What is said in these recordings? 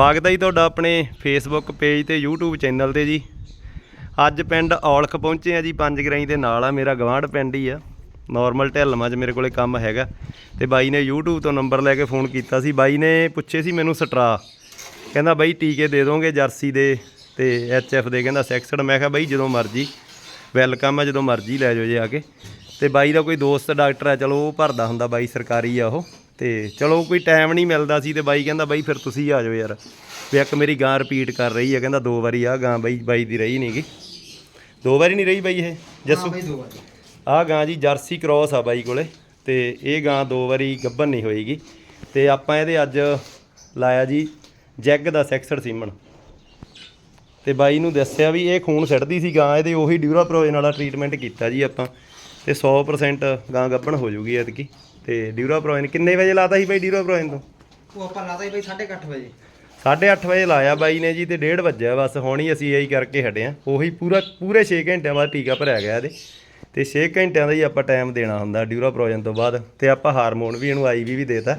ਸਵਾਗਤ ਹੈ ਜੀ ਤੁਹਾਡਾ ਆਪਣੇ ਫੇਸਬੁੱਕ ਪੇਜ ਤੇ YouTube ਚੈਨਲ ਤੇ ਜੀ। ਅੱਜ ਪਿੰਡ ਔਲਖ ਪਹੁੰਚੇ ਆ ਜੀ, ਪੰਜ ਗਰਾਈ ਦੇ ਨਾਲ ਆ, ਮੇਰਾ ਗਵਾਂਢ ਪਿੰਡ ਹੀ ਆ। ਨਾਰਮਲ ਢਿੱਲਵਾਂ 'ਚ ਮੇਰੇ ਕੋਲੇ ਕੰਮ ਹੈਗਾ। ਤੇ ਬਾਈ ਨੇ YouTube ਤੋਂ ਨੰਬਰ ਲੈ ਕੇ ਫੋਨ ਕੀਤਾ ਸੀ। ਬਾਈ ਨੇ ਪੁੱਛੇ ਸੀ ਮੈਨੂੰ ਸਟਰਾ। ਕਹਿੰਦਾ, ਬਾਈ, ਟੀਕੇ ਦੇ ਦੋਗੇ ਜਰਸੀ ਦੇ ਤੇ ਐਚਐਫ ਦੇ। ਕਹਿੰਦਾ, ਸੈਕਸਡ। ਮੈਂ ਕਿਹਾ, ਬਾਈ, ਜਦੋਂ ਮਰਜ਼ੀ। ਵੈਲਕਮ ਆ, ਜਦੋਂ ਮਰਜ਼ੀ ਲੈ ਜਾਓ ਜੇ ਆ ਕੇ। ਤੇ ਬਾਈ ਦਾ ਕੋਈ ਦੋਸਤ ਡਾਕਟਰ ਆ, ਚਲੋ ਉਹ ਭਰਦਾ ਹੁੰਦਾ, ਬਾਈ ਸਰਕਾਰੀ ਆ ਉਹ। ਤੇ ਚਲੋ ਕੋਈ ਟਾਈਮ ਨਹੀਂ ਮਿਲਦਾ ਸੀ ਤੇ ਬਾਈ ਕਹਿੰਦਾ ਬਾਈ ਫਿਰ ਤੁਸੀਂ ਆ ਜਾਓ ਯਾਰ। ਵੀ ਇੱਕ ਮੇਰੀ ਗਾਂ ਰਿਪੀਟ ਕਰ ਰਹੀ ਹੈ ਕਹਿੰਦਾ ਦੋ ਵਾਰੀ ਆ ਗਾਂ ਬਾਈ ਬਾਈ ਦੀ ਰਹੀ ਨਹੀਂਗੀ ਦੋ ਵਾਰੀ ਨਹੀਂ ਰਹੀ ਬਾਈ ਇਹ? ਜੱਸੂ? ਆਹ ਗਾਂ ਜੀ ਜਰਸੀ ਕ੍ਰੋਸ ਆ ਬਾਈ ਕੋਲੇ ਤੇ ਇਹ ਗਾਂ ਦੋ ਵਾਰੀ ਗੱਭਣ ਨਹੀਂ ਹੋਏਗੀ। ਤੇ ਆਪਾਂ ਇਹਦੇ ਅੱਜ ਲਾਇਆ ਜੀ ਜੈਗ ਦਾ ਸੈਕਸਡ ਸੀਮਨ ਤੇ ਬਾਈ ਨੂੰ ਦੱਸਿਆ ਵੀ ਇਹ ਖੂਨ ਸਿੱਟਦੀ ਸੀ ਗਾਂ ਇਹਦੇ ਉਹੀ ਡਿਊਰਾਪ੍ਰੋਜਨ ਵਾਲਾ ਟ੍ਰੀਟਮੈਂਟ ਕੀਤਾ ਜੀ ਆਪਾਂ। ਤੇ 100% ਗਾਂ ਗੱਭਣ ਹੋ ਜੂਗੀ ਐਤਕੀ। ਤੇ ਡਿਊਰਾਪ੍ਰੋਜਨ ਕਿੰਨੇ ਵਜੇ ਲਾਤਾ ਸੀ ਬਾਈ ਡਿਊਰਾਪ੍ਰੋਜਨ ਤੋਂ? ਉਹ ਆਪਾਂ ਲਾਤਾ ਸੀ ਬਈ 8:30 ਵਜੇ। 8:30 ਵਜੇ ਲਾਇਆ ਬਾਈ ਨੇ ਜੀ ਤੇ 1:30 ਵੱਜਿਆ। ਬਸ ਹੁਣ ਹੀ ਅਸੀਂ ਇਹੀ ਕਰਕੇ ਹਟੇ ਆ ਉਹੀ ਪੂਰਾ ਪੂਰੇ 6 ਘੰਟਿਆਂ ਬਾਅਦ ਟੀਕਾ ਭਰਿਆ ਗਿਆ ਇਹਦੇ। ਤੇ 6 ਘੰਟਿਆਂ ਦਾ ਹੀ ਆਪਾਂ ਟਾਈਮ ਦੇਣਾ ਹੁੰਦਾ ਡਿਊਰਾਪ੍ਰੋਜਨ ਤੋਂ ਬਾਅਦ। ਤੇ ਆਪਾਂ ਹਾਰਮੋਨ ਵੀ ਇਹਨੂੰ ਆਈਵੀ ਵੀ ਦੇਤਾ।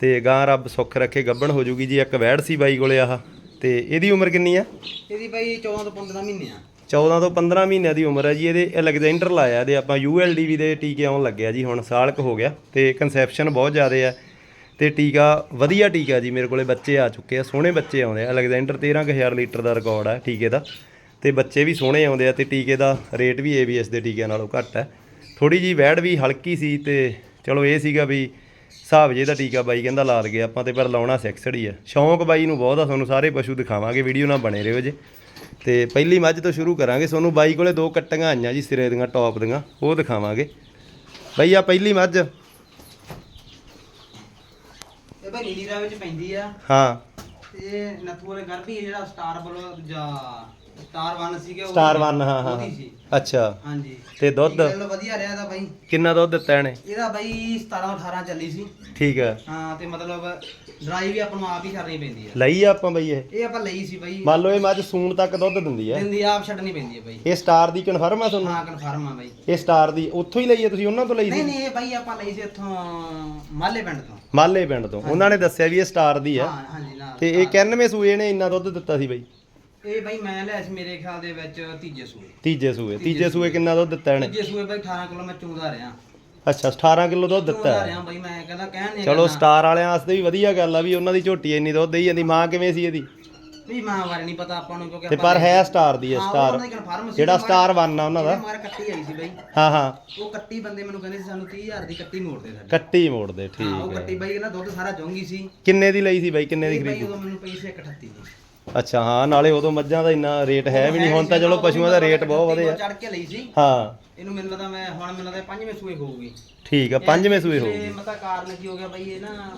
ਤੇ ਗਾਂ ਰੱਬ ਸੁੱਖ ਰੱਖੇ ਗੱਭਣ ਹੋ ਜੂਗੀ ਜੀ। ਇੱਕ ਵੈੜ ਸੀ ਬਾਈ ਕੋਲੇ ਆਹ। ਤੇ ਇਹਦੀ ਉਮਰ ਕਿੰਨੀ ਆ? ਇਹਦੀ ਬਈ 14 ਤੋਂ 15 ਮਹੀਨੇ ਆ 14 ਤੋਂ 15 ਮਹੀਨਿਆਂ ਦੀ ਉਮਰ ਹੈ ਜੀ, ਇਹਦੇ ਅਲੈਗਜ਼ੈਂਡਰ ਲਾਇਆ ਇਹਦੇ ਆਪਾਂ ਯੂਐਲਡੀਵੀ ਦੇ ਟੀਕੇ ਆਉਣ ਲੱਗਿਆ ਜੀ ਹੁਣ, ਸਾਲ ਕੁ ਹੋ ਗਿਆ ਤੇ ਕਨਸੈਪਸ਼ਨ ਬਹੁਤ ਜ਼ਿਆਦਾ ਹੈ ਤੇ ਟੀਕਾ ਵਧੀਆ ਟੀਕਾ ਜੀ, ਮੇਰੇ ਕੋਲੇ ਬੱਚੇ ਆ ਚੁੱਕੇ ਆ, ਸੋਹਣੇ ਬੱਚੇ ਆਉਂਦੇ ਆ, ਅਲੈਗਜ਼ੈਂਡਰ 13000 ਲੀਟਰ ਦਾ ਰਿਕਾਰਡ ਆ ਟੀਕੇ ਦਾ ਤੇ ਬੱਚੇ ਵੀ ਸੋਹਣੇ ਆਉਂਦੇ ਆ ਤੇ ਟੀਕੇ ਦਾ ਰੇਟ ਵੀ ਏਬੀਐਸ ਦੇ ਟੀਕਿਆਂ ਨਾਲੋਂ ਘੱਟ ਹੈ ਥੋੜੀ ਜੀ ਵੈੜ ਵੀ ਹਲਕੀ ਸੀ ਤੇ ਚਲੋ ਇਹ ਸੀਗਾ ਵੀ ਹਿਸਾਬ ਜੇ ਦਾ ਟੀਕਾ ਬਾਈ ਕਹਿੰਦਾ ਲਾ ਦਗੇ ਆਪਾਂ ਤੇ ਪਰ ਲਾਉਣਾ ਸੈਕਸਡ ਹੀ ਆ। ਸ਼ੌਂਕ ਬਾਈ ਨੂੰ ਬਹੁਤ ਆ, ਤੁਹਾਨੂੰ ਸਾਰੇ ਪਸ਼ੂ ਦਿਖਾਵਾਂਗੇ, ਵੀਡੀਓ ਨਾਲ ਬਣੇ ਰਹੋ ਜੇ। ਤੇ ਪਹਿਲੀ ਮੱਝ ਤੋਂ ਸ਼ੁਰੂ ਕਰਾਂਗੇ। ਤੁਹਾਨੂੰ ਬਾਈ ਕੋਲੇ ਦੋ ਕੱਟੀਆਂ ਆਈਆਂ ਜੀ ਸਿਰੇ ਦੀਆਂ ਟੌਪ ਦੀਆਂ। ਉਹ ਦਿਖਾਵਾਂਗੇ। ਬਈ ਆ ਪਹਿਲੀ ਮੱਝ। ਇਹ ਬਈ ਨੀਲੀ ਰਾਹ ਵਿੱਚ ਪੈਂਦੀ ਆ। ਹਾਂ। ਇਹ ਨੱਥੂ ਵਾਲੇ ਗਰਭੀ ਜਿਹੜਾ ਸਟਾਰ ਵੱਲੋਂ ਜਾਂ ਸਟਾਰ 1 ਸੀਗਾ ਉਹ ਸਟਾਰ 1 ਹਾਂ ਹਾਂ ਉਹਦੀ ਸੀ। ਅੱਛਾ। ਹਾਂਜੀ। ਤੇ ਦੁੱਧ? ਚਲੋ ਵਧੀਆ ਰਿਹਾ ਦਾ ਬਾਈ। ਕਿੰਨਾ ਦੁੱਧ ਦਿੱਤਾ ਇਹਨੇ? ਇਹਦਾ ਬਾਈ 17 18 ਚੱਲੀ ਸੀ। ਠੀਕ ਹੈ ਹਾਂ ਤੇ ਮਤਲਬ ਡਰਾਈ ਵੀ ਆਪਾਂ ਨੂੰ ਆਪ ਹੀ ਕਰਨੀ ਪੈਂਦੀ ਆ। ਲਈ ਆ ਆਪਾਂ ਬਈ ਇਹ? ਇਹ ਆਪਾਂ ਲਈ ਸੀ ਬਾਈ। ਮੰਨ ਲਓ ਇਹ ਮੱਝ ਸੂਣ ਤੱਕ ਦੁੱਧ ਦਿੰਦੀ ਹੈ ਦਿੰਦੀ ਆਪ ਛੱਡਣੀ ਪੈਂਦੀ ਆ ਬਾਈ। ਇਹ ਸਟਾਰ ਦੀ ਕਨਫਰਮ ਆ ਤੁਹਾਨੂੰ? ਹਾਂ ਕਨਫਰਮ ਆ ਬਾਈ। ਇਹ ਸਟਾਰ ਦੀ ਉੱਥੋਂ ਹੀ ਲਈ ਹੈ ਤੁਸੀਂ ਉਹਨਾਂ ਤੋਂ ਲਈ ਨਹੀਂ ਸੀ? ਨਹੀਂ ਇਹ ਬਾਈ ਆਪਾਂ ਲਈ ਸੀ ਇੱਥੋਂ ਮਾਲੇ ਪਿੰਡ ਤੋਂ। ਮਾਲੇ ਪਿੰਡ ਤੋਂ। ਉਹਨਾਂ ਨੇ ਦੱਸਿਆ ਵੀ ਇਹ ਸਟਾਰ ਦੀ ਆ। ਹਾਂ ਹਾਂਜੀ ਨਾਲ ਤੇ ਇਹ 91 ਸੂਏ ਨੇ ਇੰਨਾ ਦੁੱਧ ਦਿੱਤਾ ਸੀ ਬਈ? ਇਹ ਬਾਈ ਮੈਂ ਲਿਆ ਸੀ ਮੇਰੇ ਖਿਆਲ ਦੇ ਵਿੱਚ ਤੀਜੇ ਸੂਏ। ਤੀਜੇ ਸੂਏ। ਤੀਜੇ ਸੂਏ ਕਿੰਨਾ ਦੁੱਧ ਦਿੱਤਾ ਇਹਨੇ? ਤੀਜੇ ਸੂਏ ਬਾਈ 18 ਕਿਲੋ ਮੈਂ ਚੂਦਾ ਰਿਹਾ। ਅੱਛਾ 18 ਕਿਲੋ ਦੁੱਧ ਦਿੱਤਾ ਚੂਦਾ। ਰਿਹਾ ਬਾਈ ਮੈਂ ਕਹਿੰਦਾ ਕਹਿਣ ਨਹੀਂ ਚਲੋ ਸਟਾਰ ਵਾਲਿਆਂ ਵਾਸਤੇ ਵੀ ਵਧੀਆ ਗੱਲ ਆ ਵੀ ਉਹਨਾਂ ਦੀ ਝੋਟੀ ਇੰਨੀ ਦੁੱਧ ਦੇਈ ਜਾਂਦੀ ਮਾਂ ਕਿਵੇਂ ਸੀ ਇਹਦੀ? ਵੀ ਮਾਂ ਬਾਰੇ ਨਹੀਂ ਪਤਾ ਆਪਾਂ ਨੂੰ ਕਿਉਂਕਿ ਤੇ ਪਰ ਹੈ ਸਟਾਰ ਦੀ ਹੈ ਸਟਾਰ। ਦੀ ਜਿਹੜਾ ਸਟਾਰ 1 ਆ ਉਹਨਾਂ ਦਾ। ਮਾਰ ਕੱਟੀ ਆਈ ਸੀ ਬਾਈ। ਹਾਂ ਹਾਂ। ਉਹ ਕੱਟੀ ਬੰਦੇ ਮੈਨੂੰ ਕਹਿੰਦੇ ਸੀ ਸਾਨੂੰ 30000 ਦੀ ਕੱਟੀ ਮੋੜ ਦੇ ਸਾਡੇ। ਕੱਟੀ ਮੋੜਦੇ ਹਾਂ ਉਹ ਠੀਕ ਹੈ। ਕੱਟੀ ਬਾਈ ਕਹਿੰਦਾ ਦੁੱਧ ਸਾਰਾ ਚੁੰਗੀ ਸੀ। ਕਿੰਨੇ ਦੀ ਲਈ ਸੀ ਬਾਈ? ਕਿੰਨੇ ਦੀ ਇਹ ਬਾਈ ਖਰੀਦੀ? ਉਦੋਂ ਮੈਨੂੰ ਪਈ ਸੀ 138 ਦੀ। ਅੱਛਾ ਹਾਂ ਨਾਲੇ ਉਦੋਂ ਮੱਝਾਂ ਦਾ ਇੰਨਾ ਰੇਟ ਹੈ ਵੀ ਨਹੀਂ ਹੁਣ ਤਾਂ ਚਲੋ ਪਸ਼ੂਆਂ ਦਾ ਰੇਟ ਬਹੁਤ ਵਧਿਆ। ਚੜ ਕੇ ਲਈ ਸੀ। ਹਾਂ। ਇਹਨੂੰ ਮੈਨੂੰ ਲੱਗਦਾ ਮੈਂ ਹੁਣ ਮੈਨੂੰ ਲੱਗਦਾ ਪੰਜਵੇਂ ਸੂਏ ਹੋਊਗੀ। ਠੀਕ ਆ ਪੰਜਵੇਂ ਸੂਏ ਹੋਊਗੀ। ਇਹ ਮਤਾ ਕਾਰਨ ਕੀ ਹੋ ਗਿਆ ਬਾਈ ਇਹ ਨਾ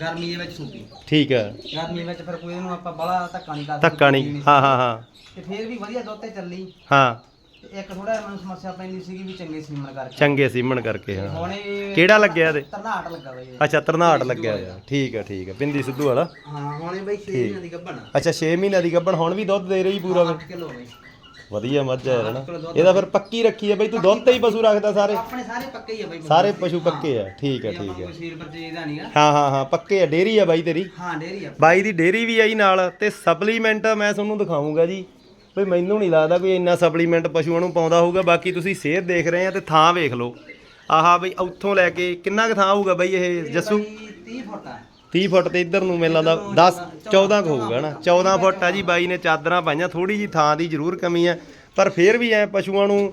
ਗਰਮੀ ਦੇ ਵਿੱਚ ਸੂਪੀ ਠੀਕ ਹੈ ਗਰਮੀ ਵਿੱਚ ਫਿਰ ਕੋਈ ਇਹਨੂੰ ਆਪਾਂ ਬੜਾ ਧੱਕਾ ਨਹੀਂ ਕਰਦੇ ਧੱਕਾ ਨਹੀਂ। ਹਾਂ ਹਾਂ ਹਾਂ। ਤੇ ਫਿਰ ਵੀ ਵਧੀਆ ਦੁੱਧ ਤੇ ਚੱਲੀ। ਹਾਂ। ਤੇ ਇੱਕ ਥੋੜਾ ਮੈਨੂੰ ਸਮੱਸਿਆ ਪੈਂਦੀ ਸੀਗੀ ਵੀ ਚੰਗੇ ਸੀਮਣ ਕਰਕੇ। ਚੰਗੇ ਸੀਮਣ ਕਰਕੇ ਹਾਂ। ਹੁਣ ਇਹ ਕਿਹੜਾ ਲੱਗਿਆ ਇਹਦੇ? ਤਰਨਾਟ ਲੱਗਾ ਬਈ ਇਹ। ਅੱਛਾ ਤਰਨਾਟ ਲੱਗਿਆ ਹੋਇਆ। ਠੀਕ ਹੈ ਠੀਕ ਹੈ ਬਿੰਦੀ ਸਿੱਧੂ ਵਾਲਾ? ਹਾਂ ਹੁਣ ਇਹ ਬਈ 6 ਮਹੀਨਿਆਂ ਦੀ ਗੱਭਣ ਅੱਛਾ 6 ਮਹੀਨਿਆਂ ਦੀ ਗੱਭਣ ਹੁਣ ਵੀ ਦੁੱਧ ਦੇ ਰਹੀ ਪੂਰਾ 8 ਕਿਲੋ ਬਈ। ਵਧੀਆ ਮੱਝ ਹੈ ਨਾ। ਇਹਦਾ ਫਿਰ ਪੱਕੀ ਰੱਖੀ ਹੈ ਬਈ ਤੂੰ ਦੁੱਧ ਤੇ ਹੀ ਪਸ਼ੂ ਰੱਖਦਾ ਸਾਰੇ? ਆਪਣੇ ਸਾਰੇ ਪੱਕੇ ਹੀ ਆ ਬਈ। ਸਾਰੇ ਪਸ਼ੂ ਪੱਕੇ ਆ। ਠੀਕ ਹੈ ਠੀਕ ਹੈ ਕੋਈ ਸੀਰ ਪਰ ਇਹਦਾ ਨਹੀਂਗਾ ਹਾਂ ਹਾਂ ਹਾਂ ਪੱਕੇ ਆ ਡੇਰੀ ਆ ਬਾਈ ਤੇਰੀ? ਹਾਂ ਡੇਰੀ ਆ। ਬਾਈ ਦੀ ਡੇਰੀ ਵੀ ਆਈ ਨਾਲ ਤੇ ਸਪਲੀਮੈਂਟ ਮੈਂ ਤੁਹਾਨੂੰ ਦਿਖਾਉਂਗਾ ਜੀ। ਬਈ ਮੈਨੂੰ ਨਹੀਂ ਲੱਗਦਾ ਕੋਈ ਇੰਨਾ ਸਪਲੀਮੈਂਟ ਪਸ਼ੂਆਂ ਨੂੰ ਪਾਉਂਦਾ ਹੋਊਗਾ ਬਾਕੀ ਤੁਸੀਂ ਸਿਹਤ ਦੇਖ ਰਹੇ ਆ ਤੇ ਥਾਂ ਵੇਖ ਲਓ। ਆਹਾ ਬਈ ਉੱਥੋਂ ਲੈ ਕੇ ਕਿੰਨਾ ਕੁ ਥਾਂ ਹੋਊਗਾ ਬਈ ਇਹ ਜੱਸੂ? 30 ਫੁੱਟ ਆ। 30 ਫੁੱਟ ਤੇ ਇੱਧਰ ਨੂੰ ਮੈਨੂੰ ਲੱਗਦਾ 10 14 ਕੁ ਹੋਊਗਾ ਨਾ। 14 ਫੁੱਟ ਆ ਜੀ ਬਾਈ ਨੇ ਚਾਦਰਾਂ ਪਾਈਆਂ ਥੋੜੀ ਜੀ ਥਾਂ ਦੀ ਜ਼ਰੂਰ ਕਮੀ ਆ। ਪਰ ਫੇਰ ਵੀ ਐ ਪਸ਼ੂਆਂ ਨੂੰ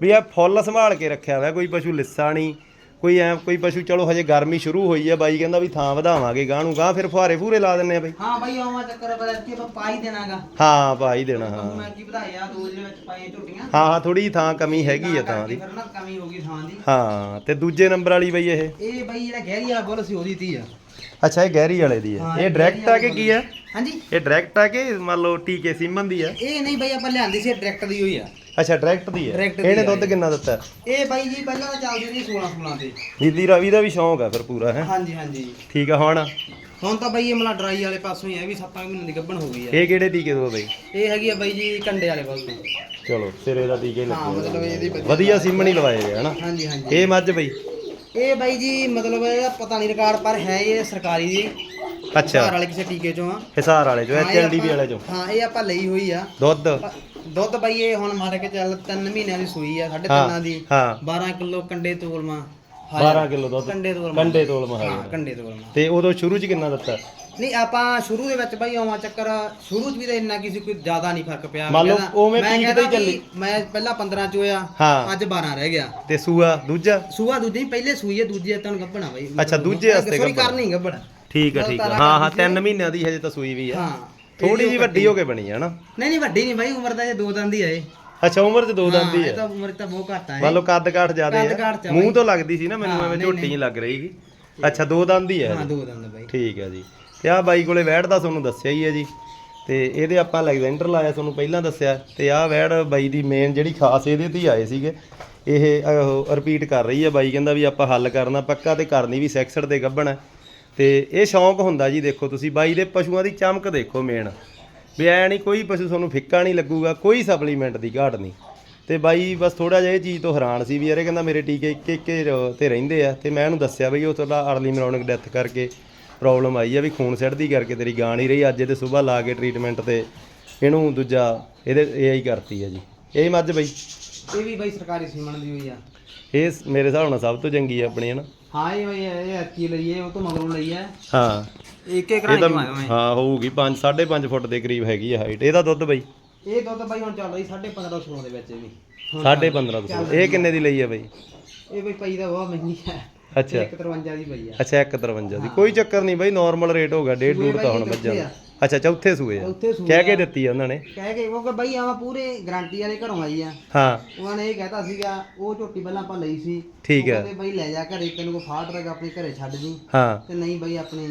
ਵੀ ਆ ਫੁੱਲ ਸੰਭਾਲ ਕੇ ਰੱਖਿਆ ਹੋਇਆ ਕੋਈ ਪਸ਼ੂ ਲਿੱਸਾ ਨਹੀਂ। ਕੋਈ ਐ ਕੋਈ ਪਸ਼ੂ ਚਲੋ ਹਜੇ ਗਰਮੀ ਸ਼ੁਰੂ ਹੋਈ ਆ ਬਾਈ ਕਹਿੰਦਾ ਵੀ ਥਾਂ ਵਧਾਵਾਂਗੇ ਗਾਂ ਨੂੰ ਗਾਂ ਫਿਰ ਫੁਹਾਰੇ ਫੂਰੇ ਲਾ ਦਿੰਨੇ ਆ ਬਾਈ। ਹਾਂ ਬਈ ਆਵਾਂ ਚੱਕਰ ਪਰ ਇੱਥੇ ਆਪਾਂ ਪਾ ਹੀ ਦੇਣਾਗਾ। ਹਾਂ ਪਾਈ ਦੇਣਾ ਹਾਂ। ਮੈਂ ਕੀ ਵਧਾਇਆ ਦੋ ਜਿਹੇ ਵਿੱਚ ਪਾਏ ਝੋਟੀਆਂ। ਹਾਂ ਹਾਂ ਥੋੜੀ ਥਾਂ ਕਮੀ ਹੈਗੀ ਆ ਥਾਂ ਦੀ। ਫਿਰ ਨਾ ਕਮੀ ਹੋ ਗਈ ਥਾਂ ਦੀ। ਹਾਂ ਤੇ ਦੂਜੇ ਨੰਬਰ ਵਾਲੀ ਬਈ ਇਹ। ਇਹ ਬਈ ਜਿਹੜਾ ਗਹਿਰੀ ਵਾਲਾ ਬੁੱਲ ਸੀ ਉਹਦੀ ਤੀ ਆ। ਅੱਛਾ ਇਹ ਗਹਿਰੀ ਵਾਲੇ ਦੀ ਹੈ। ਹਾਂ, ਇਹ ਇਹ ਡਾਇਰੈਕਟ ਆ ਕਿ ਕੀ ਆ ਹਾਂਜੀ। ਇਹ ਡਾਇਰੈਕਟ ਆ ਕਿ ਮੰਨ ਲਓ ਟੀਕੇ ਸੀਮਨ ਦੀ ਆ ਇਹ ਨਹੀਂ ਬਈ ਆਪਾਂ ਲਿਆਂਦੀ ਸੀ ਡਾਇਰੈਕਟ ਦੀ ਹੋਈ ਆ। ਅੱਛਾ ਡਾਇਰੈਕਟ ਦੀ ਹੈ। Direct ਦੀ ਇਹਨੇ ਆ ਦੁੱਧ ਇਹ। ਕਿੰਨਾ ਦਿੱਤਾ? ਇਹ ਬਾਈ ਜੀ ਪਹਿਲਾਂ ਤਾਂ ਚੱਲਦੀ ਸੀ 16 16 ਤੇ। ਨੀਲੀ ਰਵੀ ਦਾ ਵੀ ਸ਼ੌਂਕ ਆ ਫਿਰ ਪੂਰਾ ਹੈ? ਹਾਂਜੀ ਹਾਂਜੀ। ਠੀਕ ਆ ਹੁਣ? ਹੁਣ ਤਾਂ ਬਾਈ ਇਹ ਮਲਾ ਡਰਾਈ ਵਾਲੇ ਪਾਸੋਂ ਹੀ ਆ ਇਹ ਵੀ 7 ਮਹੀਨੇ ਦੀ ਗੱਭਣ ਹੋ ਗਈ ਆ। ਇਹ ਕਿਹੜੇ ਟੀਕੇ ਦੋ ਬਈ? ਇਹ ਹੈਗੀ ਆ ਬਾਈ ਜੀ ਕੰਡੇ ਵਾਲੇ ਪਾਸੋਂ ਚਲੋ ਸਿਰੇ ਦਾ ਟੀਕੇ ਹਾਂ ਮਤਲਬ ਇਹਦੀ ਵਧੀਆ- ਹੀ ਲਵਾਏ ਗਏ ਹਨਾ? ਹਾਂਜੀ ਹਾਂਜੀ। ਇਹ ਮੱਝ ਬਈ? ਇਹ ਬਾਈ ਜੀ ਮਤਲਬ ਇਹਦਾ ਪਤਾ ਨਹੀਂ ਰਿਕਾਰਡ ਪਰ ਹੈ ਇਹ ਸਰਕਾਰੀ ਦੀ ਅੱਛਾ। ਘਰ ਵਾਲੇ ਕਿਸੇ ਟੀਕੇ ਚੋਂ ਆ। ਹਿਸਾਰ ਵਾਲੇ ਚੋਂ ਹਾਂ, ਇਹ ਐਚਐਲਡੀਬੀ ਆਪਾਂ- ਵਾਲੇ ਚੋਂ। ਹਾਂ ਇਹ ਆਪਾਂ ਲਈ ਹੋਈ ਆ। ਦੁੱਧ? ਦੁੱਧ ਬਾਈ ਇਹ ਹੁਣ ਮਾਰ ਕੇ ਚੱਲ 3 ਮਹੀਨਿਆਂ ਦੀ ਸੂਈ ਆ ਸਾਢੇ ਹਾਂ ਤਿੰਨਾਂ ਦੀ। ਹਾਂ। 12 ਕਿਲੋ ਕੰਡੇ ਤੋਲਮਾ 12 ਕਿਲੋ ਦੁੱਧ। ਕੰਡੇ ਤੋਲਮਾ ਕੰਡੇ ਤੋਲ ਹਾਂ ਕੰਡੇ ਤੋਲਮਾ ਤੇ ਉਦੋਂ ਸ਼ੁਰੂ ਚ ਕਿੰਨਾ ਦਿੱਤਾ? ਨਹੀਂ ਆਪਾਂ ਸ਼ੁਰੂ ਦੇ ਵਿੱਚ ਬਾਈ ਆਵਾਂ ਚੱਕਰ ਸ਼ੁਰੂ ਚ ਵੀ ਤਾਂ ਇੰਨਾ ਕਿਸੇ ਕੋਈ ਜ਼ਿਆਦਾ ਨਹੀਂ ਫ਼ਰਕ ਪਿਆ। ਮੰਨ ਲਓ ਉਵੇਂ ਮੈਂ ਤੇ ਹੀ ਪਹਿਲਾਂ 15 ਚ ਹੋਇਆ ਹਾਂ। ਅੱਜ 12 ਰਹਿ ਗਿਆ। ਤੇ ਸੂਆ ਦੂਜਾ? ਸੂਆ ਦੂਜੀ ਪਹਿਲੇ ਸੂਈ ਹੈ ਦੂਜੀ ਤਨ ਗੱਭਣਾ ਬਾਈ। ਅੱਛਾ, ਦੂਜੇ ਵਾਸਤੇ ਗੱਭਣ। ਕਰਨੀ ਗੱਭਣ। ਠੀਕ ਆ ਠੀਕ ਆ। ਹਾਂ ਹਾਂ 3 ਮਹੀਨਿਆਂ ਦੀ ਹਜੇ ਤਾਂ ਸੂਈ ਵੀ ਆ। ਹਾਂ ਥੋੜੀ ਜੀ ਵੱਡੀ ਹੋ ਕੇ ਬਣੀ ਆ ਨਾ। ਨਹੀਂ ਨਹੀਂ ਵੱਡੀ ਨਹੀਂ ਬਾਈ ਉਮਰ ਦਾ ਇਹ ਦੋ ਦੰਦ ਹੀ ਆਏ ਅੱਛਾ ਉਮਰ ਚ ਦੋ ਦੰਦ ਹੀ ਇਹ ਆ ਤਾਂ ਉਮਰ ਤਾਂ ਬਹੁਤ ਘੱਟ ਆ ਮੰਨ ਲਓ ਕੱਦ ਕਾਠ ਜ਼ਿਆਦੇ ਆ। ਮੂੰਹ ਤੋਂ ਲੱਗਦੀ ਸੀ ਨਾ ਮੈਨੂੰ ਹਾਂ, ਐਵੇਂ ਝੋਟੀ। ਨਹੀਂ। ਲੱਗ ਰਹੀ ਸੀ। ਅੱਛਾ ਦੋ ਦੰਦ ਹੀ ਆ ਹਾਂ ਹਜੇ। ਦੋ ਦੰਦ ਬਾਈ। ਠੀਕ ਹੈ ਜੀ। ਤੇ ਆਹ ਬਾਈ ਕੋਲੇ ਵੈੜ ਦਾ ਤੁਹਾਨੂੰ ਦੱਸਿਆ ਹੀ ਹੈ ਜੀ। ਤੇ ਇਹਦੇ ਆਪਾਂ ਅਲੈਗਜ਼ੈਂਡਰ ਲਾਇਆ, ਤੁਹਾਨੂੰ ਪਹਿਲਾਂ ਦੱਸਿਆ। ਤੇ ਆਹ ਵੈੜ ਬਾਈ ਦੀ ਮੇਨ ਜਿਹੜੀ ਖਾਸ ਇਹਦੇ ਤੇ ਹੀ ਆਏ ਸੀਗੇ। ਇਹ ਰਿਪੀਟ ਕਰ ਰਹੀ ਹੈ ਬਾਈ, ਕਹਿੰਦਾ ਵੀ ਆਪਾਂ ਹੱਲ ਕਰਨਾ ਪੱਕਾ ਤੇ ਕਰਨੀ ਵੀ ਸੈਕਸੜ ਤੇ ਗੱਭਣ। ਹੈ ਤੇ ਇਹ ਸ਼ੌਂਕ ਹੁੰਦਾ ਜੀ, ਦੇਖੋ ਤੁਸੀਂ ਬਾਈ ਦੇ ਪਸ਼ੂਆਂ ਦੀ ਚਮਕ ਦੇਖੋ ਮੇਨ ਵੀ ਐ ਨਹੀਂ ਕੋਈ ਪਸ਼ੂ ਤੁਹਾਨੂੰ ਫਿੱਕਾ ਨਹੀਂ ਲੱਗੂਗਾ, ਕੋਈ ਸਪਲੀਮੈਂਟ ਦੀ ਘਾਟ ਨਹੀਂ। ਤੇ ਬਾਈ ਬਸ ਥੋੜਾ ਜਿਹਾ ਇਹ ਚੀਜ਼ ਤੋਂ ਹੈਰਾਨ ਸੀ ਵੀ ਯਾਰ ਇਹ ਕਹਿੰਦਾ ਮੇਰੇ ਟੀਕੇ ਇੱਕ ਇੱਕ ਤੇ ਰਹਿੰਦੇ ਆ। ਤੇ ਮੈਂ ਇਹਨੂੰ ਦੱਸਿਆ ਬਈ ਉਹ ਥੋੜਾ ਅਰਲੀ ਮਰੋਨਿਕ ਡੈਥ ਕਰਕੇ ਪ੍ਰੋਬਲਮ ਆਈ ਆ ਵੀ ਖੂਨ ਸਿੜਦੀ ਕਰਕੇ ਤੇਰੀ ਗਾਂ ਨਹੀਂ ਰਹੀ ਅੱਜ ਇਹਦੇ ਸਵੇਰ ਲਾ ਕੇ ਟ੍ਰੀਟਮੈਂਟ ਤੇ ਇਹਨੂੰ ਦੂਜਾ ਇਹਦੇ ਇਹ ਹੀ ਕਰਤੀ ਆ ਜੀ। ਇਹ ਮੱਝ ਬਈ। ਇਹ ਵੀ ਬਾਈ ਸਰਕਾਰੀ ਸੀਮਨ ਦੀ ਹੋਈ ਆ। ਇਹ ਸ- ਮੇਰੇ ਹਿਸਾਬ ਨਾਲ ਸਭ ਤੋਂ ਚੰਗੀ ਆ ਆਪਣੀ ਹਨਾ ਹਾਂ ਇਹ ਬਾਈ ਇਹ ਅੱਛੀ ਲਈ ਹੈ ਉਹ ਤੋਂ ਮਗਰੋਂ ਲਈ ਹੈ ਹਾਂ। ਇੱਕ ਇੱਕ ਇਹ ਤਾਂ ਕਰਾਣੀ ਮੈਂ। ਹਾਂ ਹੋਊਗੀ 5 5.5 ਫੁੱਟ ਦੇ ਕਰੀਬ ਹੈਗੀ ਆ ਹਾਈਟ ਇਹਦਾ ਦੁੱਧ ਬਈ? ਇਹ ਦੁੱਧ ਬਾਈ ਹੁਣ ਚੱਲ ਰਹੀ 15.5 16 ਦੇ ਵਿੱਚ ਵੀ। ਹੁਣ 15.5 ਇਹ ਕਿੰਨੇ ਦੀ ਲਈ ਆ ਬਈ? ਇਹ ਬਈ ਪਈ ਦਾ ਬਹੁਤ ਮਹਿੰਗੀ ਹੈ ਅੱਛਾ। 153 ਦੀ ਪਈ ਆ। ਅੱਛਾ 153 ਦੀ। ਕੋਈ ਚੱਕਰ ਨਹੀਂ ਬਈ ਨਾਰਮਲ ਰੇਟ ਹੋਗਾ ਡੇਢ ਡੂਢ ਤਾਂ ਹੁਣ ਮੱਝਾਂ ਦਾ ਅੱਛਾ ਚੌਥੇ ਸੂਏ ਆ। ਕਹਿ ਕੇ ਦਿੱਤੀ ਆ ਉਹਨਾਂ ਨੇ। ਕਹਿ ਕੇ ਉਹ ਕਿ ਬਈ ਆਵਾ ਪੂਰੇ ਗਾਰੰਟੀ ਵਾਲੇ ਘਰੋਂ ਆਈ ਆ। ਹਾਂ। ਉਹਨਾਂ ਨੇ ਇਹ ਕਹਿਤਾ ਸੀਗਾ ਉਹ ਝੋਟੀ ਪਹਿਲਾਂ ਆਪਾਂ ਲਈ ਸੀ। ਠੀਕ ਹੈ ਕਹਿੰਦੇ ਬਈ ਲੈ ਜਾ ਘਰੇ ਤੈਨੂੰ ਕੋ ਫਾਟ ਰਗਾ ਆਪਣੇ ਘਰੇ ਛੱਡ ਜੀ। ਹਾਂ। ਤੇ ਨਹੀਂ ਬਈ ਆਪਣੇ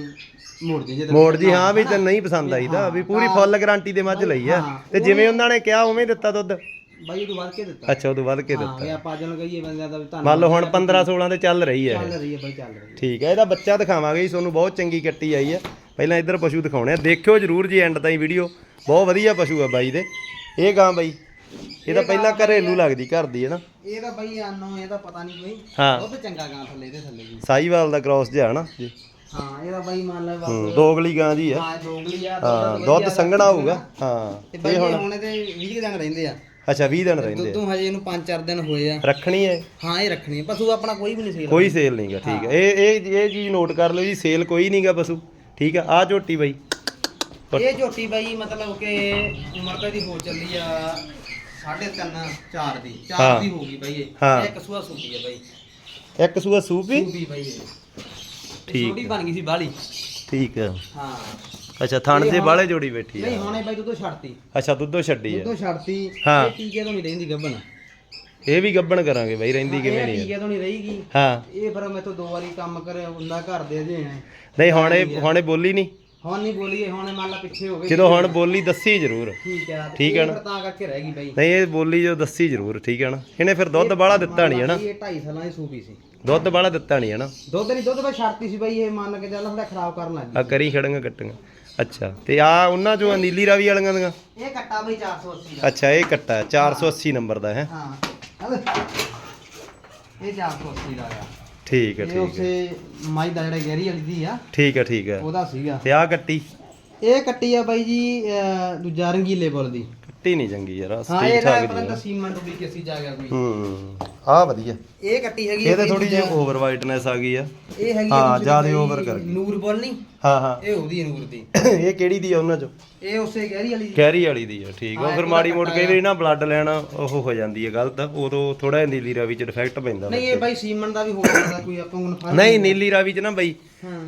ਮੋੜ ਦੀ ਜੇ ਮੋੜ ਜੀ ਹਾਂ ਵੀ ਤੇ ਨਹੀਂ ਪਸੰਦ ਆਈ ਤਾਂ। ਵੀ ਪੂਰੀ ਫੁੱਲ ਗਾਰੰਟੀ ਦੇ ਮੱਝ ਲਈ ਆ। ਤੇ ਜਿਵੇਂ ਉਹਨਾਂ ਨੇ ਕਿਹਾ ਉਵੇਂ ਦਿੱਤਾ ਦੁੱਧ। ਬਾਈ ਤੂੰ ਵੱਧ ਕੇ ਦਿੱਤਾ। ਅੱਛਾ ਉਦੋਂ ਵੱਧ ਕੇ ਹਾਂ ਦਿੱਤਾ। ਇਹ ਆਪਾਂ ਜਦੋਂ ਕਹੀਏ ਬੰਦਿਆਂ ਦਾ ਵੀ ਤੁਹਾਨੂੰ ਮੰਨ ਲਓ ਹੁਣ 15 16 ਤੇ ਚੱਲ ਰਹੀ ਹੈ। ਚੱਲ ਰਹੀ ਹੈ ਬਾਈ ਚੱਲ ਰਹੀ ਹੈ। ਠੀਕ ਹੈ ਇਹਦਾ ਬੱਚਾ ਦਿਖਾਵਾਂਗੇ ਜੀ ਤੁਹਾਨੂੰ ਬਹੁਤ ਚੰਗੀ ਕੱਟੀ ਆਈ ਹੈ। ਪਹਿਲਾਂ ਇੱਧਰ ਪਸ਼ੂ ਦਿਖਾਉਣੇ ਆ। ਦੇਖਿਓ ਜਰੂਰ ਜੀ ਐਂਡ ਤਾਈਂ ਵੀਡੀਓ ਬਹੁਤ ਵਧੀਆ ਪਸ਼ੂ ਆ ਬਾਈ ਦੇ। ਇਹ ਗਾਂ ਬਾਈ ਇਹ ਤਾਂ ਪਹਿਲਾਂ ਘਰੇਲੂ ਲੱਗਦੀ ਘਰ ਦੀ ਹੈ ਨਾ। ਇਹ ਤਾਂ ਬਈ ਆਨੋ ਇਹਦਾ ਪਤਾ ਨਹੀਂ ਕੋਈ। ਹਾਂ। ਬਹੁਤ ਚੰਗਾ ਗਾਂ ਥੱਲੇ ਦੇ ਥੱਲੇ ਜੀ ਸਾਈਵਾਲ ਦਾ ਕ੍ਰਾਸ ਜਿਹਾ ਨਾ ਜੀ ਹਾਂ ਇਹਦਾ ਬਈ ਮੰਨ ਲੈ ਬਸ ਹੂੰ, ਦੋਗਲੀ ਗਾਂ ਜੀ ਆ ਹਾਂ ਦੋਗਲੀ ਆ ਹਾਂ ਦੁੱਧ ਸੰਘਣਾ ਹੋਊਗਾ। ਹਾਂ ਤੇ ਇਹ ਹੁਣ ਇਹਦੇ 20 ਦਿਨ ਰਹਿੰਦੇ ਆ। ਅੱਛਾ 20 ਦਿਨ ਰਹਿੰਦੇ ਆ। ਦੁੱਧੋਂ ਹਜੇ ਇਹਨੂੰ 5-4 ਦਿਨ ਹੋਏ ਆ। ਰੱਖਣੀ ਹੈ? ਹਾਂ ਇਹ ਰੱਖਣੀ ਹੈ। ਪਸ਼ੂ ਆਪਣਾ ਕੋਈ ਵੀ ਨਹੀਂ ਸੇਲ ਕੋਈ ਸੇਲ ਨਹੀਂਗਾ ਠੀਕ ਹੈ। ਇਹ ਇਹ ਇਹ ਚੀਜ਼ ਨੋਟ ਕਰ ਲਓ ਜੀ ਸੇਲ ਕੋਈ ਨਹੀਂਗਾ ਪਸ਼ੂ। ਠੀਕ ਆ ਆ ਝੋਟੀ ਬਾਈ। ਇਹ ਝੋਟੀ ਬਈ ਮਤਲਬ ਕਿ ਉਮਰ ਤਾਂ ਇਹਦੀ ਹੋ ਚੱਲੀ ਆ 3.5 4 ਦੀ। 4 ਹਾਂ। ਦੀ ਹੋ ਗਈ ਬਈ ਇਹ। ਹਾਂ। ਇਹ ਕਸੂਆ ਸੂਪੀ ਹੈ ਬਈ। ਇੱਕ ਸੂਆ ਸੂਪ? ਵੀ ਸੂਪੀ ਬਈ ਇਹ। ਠੀਕ ਛੋਟੀ ਬਣ ਗਈ ਸੀ ਬਾਲੀ ਠੀਕ ਹੈ। ਹਾਂ। ਅੱਛਾ ਥਣ ਦੇ ਬਾਲੇ ਜੋੜੀ ਬੈਠੀ ਨਹੀਂ ਆ ਹੁਣ ਇਹ ਬਈ ਦੁੱਧੋਂ ਛੱਡਤੀ। ਅੱਛਾ ਦੁੱਧੋ ਛੱਡੀ ਆ। ਦੁੱਧੋਂ ਛੱਡਤੀ ਹਾਂ। ਇਹ ਟੀਕੇ ਤੋਂ ਨਹੀਂ ਰਹਿੰਦੀ ਗੱਬਨ ਇਹ ਵੀ ਗੱਬਣ ਕਰਾਂਗੇ ਬਾਈ ਰਹਿੰਦੀ ਕਿਵੇਂ ਇਹ ਨਹੀਂ ਟੀਕੇ ਤੋਂ ਨਹੀਂ ਰਹੇਗੀ। ਹਾਂ। ਇਹ ਫਿਰ ਮੈਥੋਂ ਦੋ ਵਾਰੀ ਕੰਮ ਕਰਿਆ ਹੁੰਦਾ ਘਰ ਦੇ ਜੇ ਨਹੀਂ ਹੁਣ ਇਹ ਹੁਣ ਇਹ ਬੋਲੀ ਨਹੀਂ? ਹੁਣ ਨਹੀਂ ਬੋਲੀਏ ਹੁਣ ਇਹ ਮੰਨ ਲਾ ਪਿੱਛੇ ਹੋ ਗਏ। ਜਦੋਂ ਹੁਣ ਬੋਲੀ ਦੱਸੀ ਜ਼ਰੂਰ। ਠੀਕ ਹੈ ਠੀਕ ਹੈ ਇਹ ਨਾ? ਫਿਰ ਤਾਂ ਕਰਕੇ ਰਹਿ ਗਈ ਬਈ। ਨਹੀਂ ਇਹ ਬੋਲੀ ਜੋ ਦੱਸੀ ਜ਼ਰੂਰ ਠੀਕ ਹੈ ਨਾ? ਇਹਨੇ ਫਿਰ ਦੁੱਧ ਬਾਲਾ ਦਿੱਤਾ ਨਹੀਂ ਹੈ ਨਾ? ਇਹ 2.5 ਸਾਲਾਂ ਦੀ ਸੂਪੀ ਸੀ। ਦੁੱਧ ਬਾਲਾ ਦਿੱਤਾ ਨਹੀਂ ਹੈ ਨਾ? ਦੁੱਧ ਨਹੀਂ ਦੁੱਧ ਬਈ ਛੱਡਤੀ ਸੀ ਬਈ ਇਹ ਮੰਨ ਕੇ ਚੱਲ ਥੋੜਾ ਖਰਾਬ ਕਰਨ ਲੱਗ ਆ ਕਰੀ ਖੜੀਆਂ ਕੱਟੀਆਂ। ਅੱਛਾ ਤੇ ਆ ਉਹਨਾਂ ਚੋਂ ਆ ਨੀਲੀ ਰਾਵੀ ਵਾਲੀਆਂ ਦੀਆਂ? ਇਹ ਕੱਟਾ ਬਈ 480 ਦਾ। ਅੱਛਾ ਇਹ ਕੱਟਾ ਹੈ, 480 ਨੰਬਰ ਦਾ ਹੈ? ਹਾਂ ਹਲ। ਇਹ 480 ਦਾ ਆ। ਠੀਕ ਹੈ ਇਹ ਠੀਕ ਹੈ ਉਸੇ ਮਾਈ ਦਾ ਜਿਹੜਾ ਗੈਰੀ ਵਾਲੀ ਦੀ ਆ ਠੀਕ ਹੈ ਠੀਕ ਹੈ ਉਹਦਾ ਸੀਗਾ। ਤੇ ਆ ਕੱਟੀ? ਇਹ ਕੱਟੀ ਆ ਬਾਈ ਜੀ ਅਹ, ਦੂਜਾ ਰੰਗੀਲੇ ਬੁੱਲ ਦੀ। ਕੱਟੀ ਨਹੀਂ ਚੰਗੀ ਯਾਰ ਆਹ ਹਾਂ ਠੀਕ ਇਹ ਨਾ ਠਾਕ ਪਤਾ ਜੀ ਤਾਂ ਸੀਮੈਂਟ ਵੀ ਕਿਸੇ ਜਾ ਗਿਆ ਕੋਈ। ਹੂੰ ਆ ਵਧੀਆ। ਇਹ ਕੱਟੀ ਹੈਗੀ ਇਹਦੇ ਥੋੜੀ ਜਿਹੀ ਓਵਰ ਵਾਈਟਨੈਸ ਆ ਗਈ ਆ। ਇਹ ਹੈਗੀ ਹਾਂ, ਜ਼ਿਆਦੇ over ਕਰ ਗਈ। ਨੂਰ ਬੁੱਲ ਨਹੀਂ ਹਾਂ ਹਾਂ। ਇਹ ਉਹਦੀ ਨੂਰ ਦੀ ਇਹ ਕਿਹੜੀ ਦੀ ਆ ਉਹਨਾਂ ਚੋਂ? ਇਹ ਉਸੇ ਗੈਰੀ ਵਾਲੀ ਦੀ। ਕੈਰੀ ਵਾਲੀ ਦੀ ਆ ਠੀਕ ਆ। ਉਹ ਫਿਰ ਮਾੜੀ ਮੋੜ ਕਈ ਵਾਰੀ ਨਾ ਬਲੱਡ ਲੈਣਾ ਉਹ ਹੋ ਜਾਂਦੀ ਹੈ ਗਲਤ ਉਦੋਂ ਥੋੜਾ ਜਿਹਾ ਨੀਲੀ ਰਾਵੀ ਚ ਡਿਫੈਕਟ ਪੈਂਦਾ ਨਹੀਂ ਇਹ ਬਾਈ ਸੀਮਨ ਦਾ ਵੀ ਹੋ ਸਕਦਾ ਕੋਈ ਆਪਾਂ ਨੂੰ ਫ਼ਰਕ ਨਹੀਂ ਨੀਲੀ ਰਾਵੀ ਚ ਨਾ ਬਈ